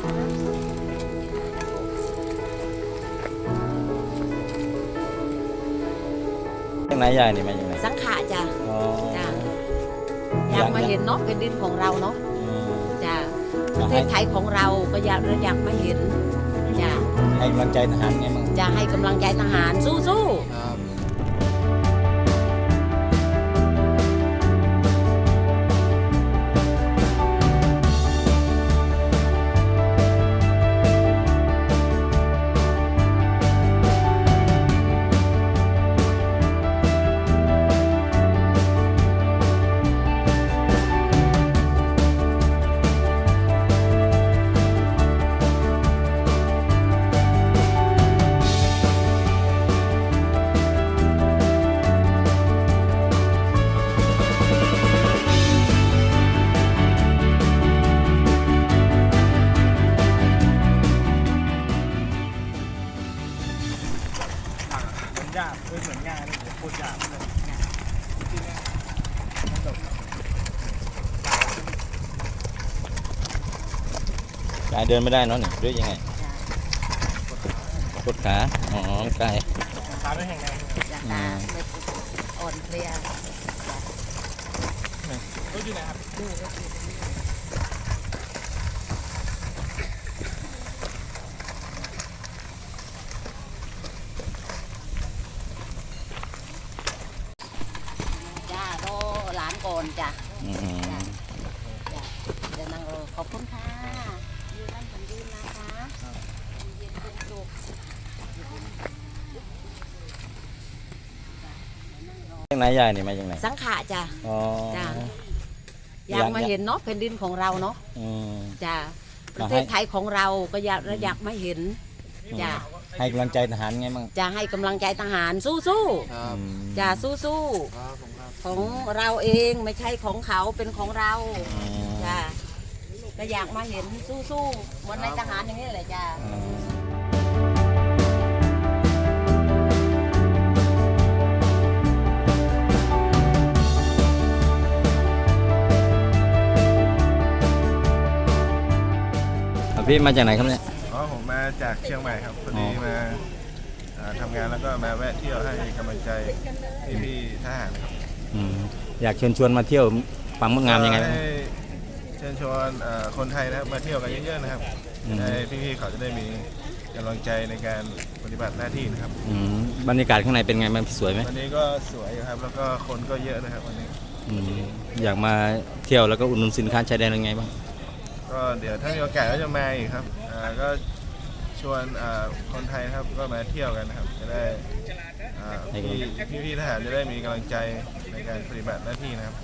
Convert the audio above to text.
จากไหนยนี่มาจากไหนสังขะจ้ะจ้ะอยากมาเห็นเนาะแผ่นดินของเราเนาะจ้ะประเทศไทยของเราก็อยากเราอยากมาเห็นจ้ะให้กำลังใจทหารไงมึง จะให้กำลังใจทหารสู้สู้ โคตรยากเลยยายเดินไม่ได้เนาะนี่หรือยังไงกดขา อ๋อไม่ไกลขาไม่แข็งแรงๆจ้ะตาไม่อ่อนเพลียรถอยู่ไหนครับ จ้ารอหลาน ก่อนจ้ะอืมจ้ะเดี๋ยวนั่งรอขอบคุณค่ะยืนนั่งผมยืนนะคะเย็นเป็นสุขจากไหนยายนี่มาจากไหนสังขะจ้ะ อ๋อจ้ะ อยากมาเห็นเนาะแผ่นดินของเราเนาะอืม จ้ะปมาระให้เทศไทยของเราก็อยากอยากมาเห็นจ้ะให้กำลังใจทหารไงมั่งจะให้กำลังใจทหารสู้อืมๆจ้ะสู้ๆ ของเราเองไม่ใช่ของเขาเป็นของเราอืมจ้ะก็อยากมาเห็นสู้ๆเหมือนในทหารอย่างนี้แหละจ้ะอืมอะพี่มาจากไหนครับเนี่ยอ๋อผมมาจากเชียงใหม่ครับพอดีอ๋อมาอ่าทำงานแล้วก็มาแวะเที่ยวให้กำลังใจพี่ๆทหารครับ อืมอยากเชิญชวนมาเที่ยวปังมดงามยังไงบ้างให้เชิญชวนเอ่อคนไทยนะครับมาเที่ยวกันเยอะๆนะครับอืมให้พี่ๆเขาจะได้มีกำลังใจในการปฏิบัติหน้าที่นะครับอืมบรรยากาศข้างในเป็นไงมันสวยไหมวันนี้ก็สวยอยู่ครับแล้วก็คนก็เยอะนะครับวันนี้อืมอยากมาเที่ยวแล้วก็อุดหนุนสินค้าชายแดนยังไงบ้าง ก็เดี๋ยวถ้ามีโอกาสก็จะมาอีกครับอ่าก็ชวนอ่าคนไทยนะครับก็มาเที่ยวกันนะครับจะได้อ่าพี่พี่ๆทหารจะได้มีกำลังใจ ในการปฏิบัติหน้าที่นะครับ